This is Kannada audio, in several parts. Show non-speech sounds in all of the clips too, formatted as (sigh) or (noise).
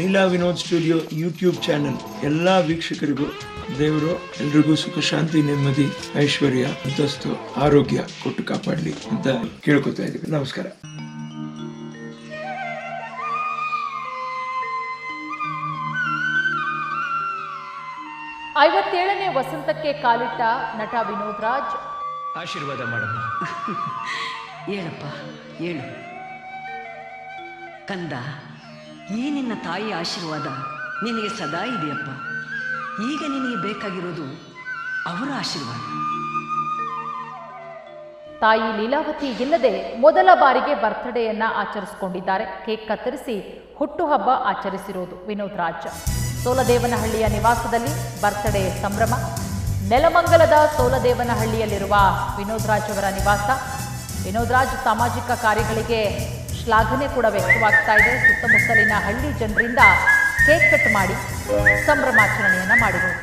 Leela Vinod studio YouTube channel. ಎಲ್ಲ ವೀಕ್ಷಕರಿಗೂ ದೇವರು ಎಲ್ರಿಗೂ ಸುಖ ಶಾಂತಿ ನೆಮ್ಮದಿ ಐಶ್ವರ್ಯ ಅಂತಸ್ತು ಆರೋಗ್ಯ ಕೊಟ್ಟು ಕಾಪಾಡಲಿ ಅಂತ ಕೇಳ್ಕೊತಾ ಇದ್ದೀವಿ. ನಮಸ್ಕಾರ. ಐವತ್ತೇಳನೇ ವಸಂತಕ್ಕೆ ಕಾಲಿಟ್ಟ ನಟ ವಿನೋದ್ ರಾಜ್. ಆಶೀರ್ವಾದ ಮಾಡಮ್ಮ. (laughs) ಹೇಳಪ್ಪ ಹೇಳು. ಕಂದ ಈ ನಿನ್ನ ತಾಯಿ ಆಶೀರ್ವಾದ ನಿನಗೆ ಸದಾ ಇದೆಯಪ್ಪ. ಈಗ ನಿನಗೆ ಬೇಕಾಗಿರೋದು ಅವರ ಆಶೀರ್ವಾದ. ತಾಯಿ ಲೀಲಾವತಿ ಇಲ್ಲದೆ ಮೊದಲ ಬಾರಿಗೆ ಬರ್ತ್ಡೇಯನ್ನ ಆಚರಿಸಿಕೊಂಡಿದ್ದಾರೆ. ಕೇಕ್ ಕತ್ತರಿಸಿ ಹುಟ್ಟುಹಬ್ಬ ಆಚರಿಸಿರೋದು ವಿನೋದ್ ರಾಜ್. ಸೋಲದೇವನಹಳ್ಳಿಯ ನಿವಾಸದಲ್ಲಿ ಬರ್ತ್ಡೇ ಸಂಭ್ರಮ. ನೆಲಮಂಗಲದ ಸೋಲದೇವನಹಳ್ಳಿಯಲ್ಲಿರುವ ವಿನೋದ್ ರಾಜ್ ಅವರ ನಿವಾಸ. ವಿನೋದ್ ರಾಜ್ ಸಾಮಾಜಿಕ ಕಾರ್ಯಗಳಿಗೆ ಶ್ಲಾಘನೆ ಕೂಡ ವ್ಯಕ್ತವಾಗ್ತಾ ಇದೆ ಸುತ್ತಮುತ್ತಲಿನ ಹಳ್ಳಿ ಜನರಿಂದ ಕೇಕ್ ಕಟ್ ಮಾಡಿ ಸಂಭ್ರಮಾಚರಣೆಯನ್ನ ಮಾಡಿದರು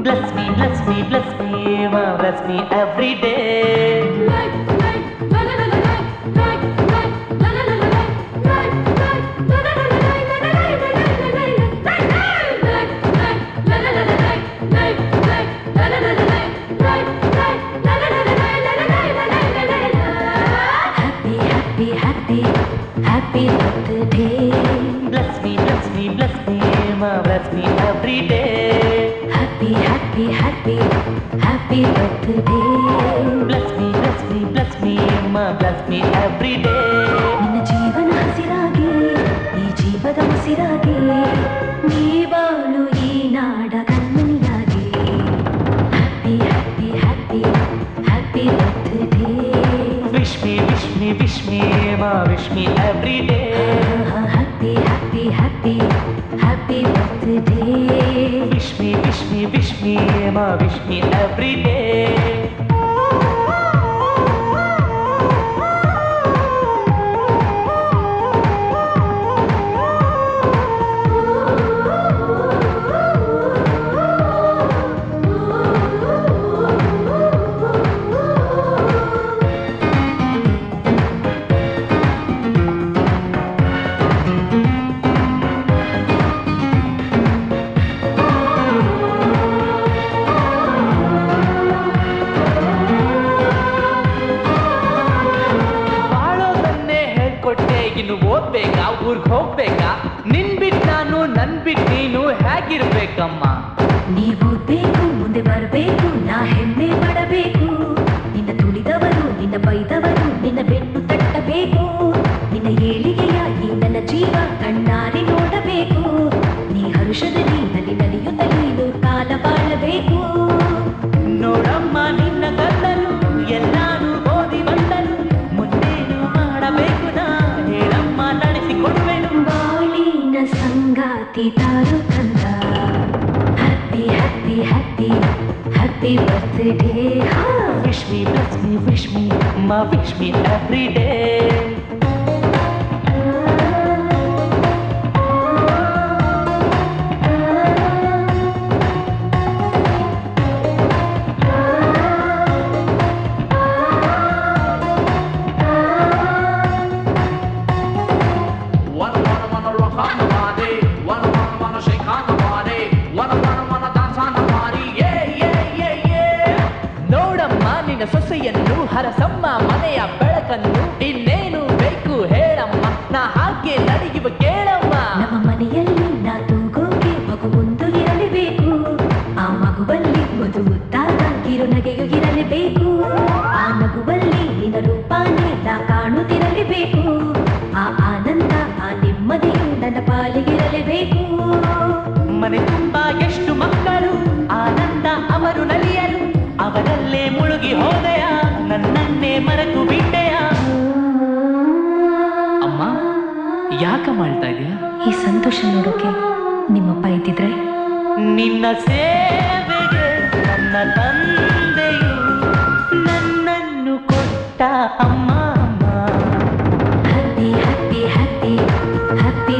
Bless me, bless me, bless me, Mom, bless me every day. Life. every day. Happy, happy, happy, happy birthday. Bless me, bless me, bless me, ma, bless me every day. ನಿನ್ನ ಜೀವನ ಹಸಿರಾಗಿ ಈ ಜೀವದ ಉಸಿರಾಗಿ ನೀ ಬಾಳು ಈ ನಾಡ ಕಣ್ಮಣಿಯಾಗಿ happy happy happy happy birthday Wish me, wish me, wish me, ma, wish me every day. Happy happy happy wish भि भिस्मि मा every day. ಊರ್ಗ್ ಹೋಗ್ಬೇಕಾ? ನಿನ್ ಬಿಟ್ ನಾನು ನನ್ ಬಿಟ್ ನೀನು ಹೇಗಿರ್ಬೇಕಮ್ಮ? ನೀವು ಸಂಗಾತಿ ತಾರು ಕಂದ happy happy happy happy birthday ಹಾ wish me bless me wish me ಮಾ ವಿಶ್ ಮೀ ನಿನ್ನ ಸೊಸೆಯನ್ನು ಹರಸಮ್ಮ ಮನೆಯ ಬೆಳಕನ್ನು ಇನ್ನೇನು ಬೇಕು ಹೇಳಮ್ಮ? ನಾ ಹಾಗೆ ನಡೆಯುವ ಕೇಳಮ್ಮ. ಅವರಲ್ಲೇ ಮುಳುಗಿ ಹೋದೆಯ ನನ್ನನ್ನೇ ಮರೆತು ಬಿಟ್ಟೆಯ. ಅಮ್ಮ ಯಾಕ ಮಾಡ್ತಾ ಇದೆಯಾ? ಈ ಸಂತೋಷ ನೋಡೋಕೆ ನಿಮ್ಮಪ್ಪ ಇದ್ದಿದ್ರೆ? ನಿನ್ನ ಸೇವೆಗೆ ನನ್ನ ತಂದೆಯು ನನ್ನನ್ನು ಕೊಟ್ಟ ಅಮ್ಮ happy happy happy happy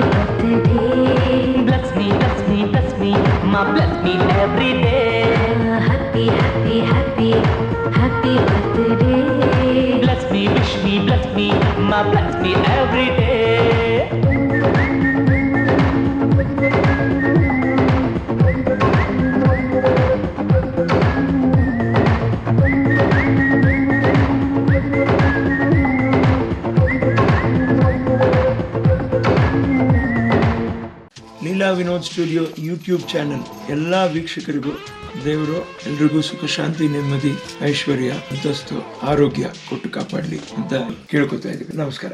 birthday bless me ಮಾ bless me every day. Happy happy happy happy birthday Bless me, wish me, bless me. Ma bless me every day. Leela Vinod studio YouTube channel ಎಲ್ಲಾ ವೀಕ್ಷಕರಿಗೂ ದೇವರು ಎಲ್ರಿಗೂ ಸುಖ ಶಾಂತಿ ನೆಮ್ಮದಿ ಐಶ್ವರ್ಯ ಅಂತಸ್ತು ಆರೋಗ್ಯ ಕೊಟ್ಟು ಕಾಪಾಡಲಿ ಅಂತ ಕೇಳ್ಕೊತಾ ಇದ್ದೀವಿ. ನಮಸ್ಕಾರ.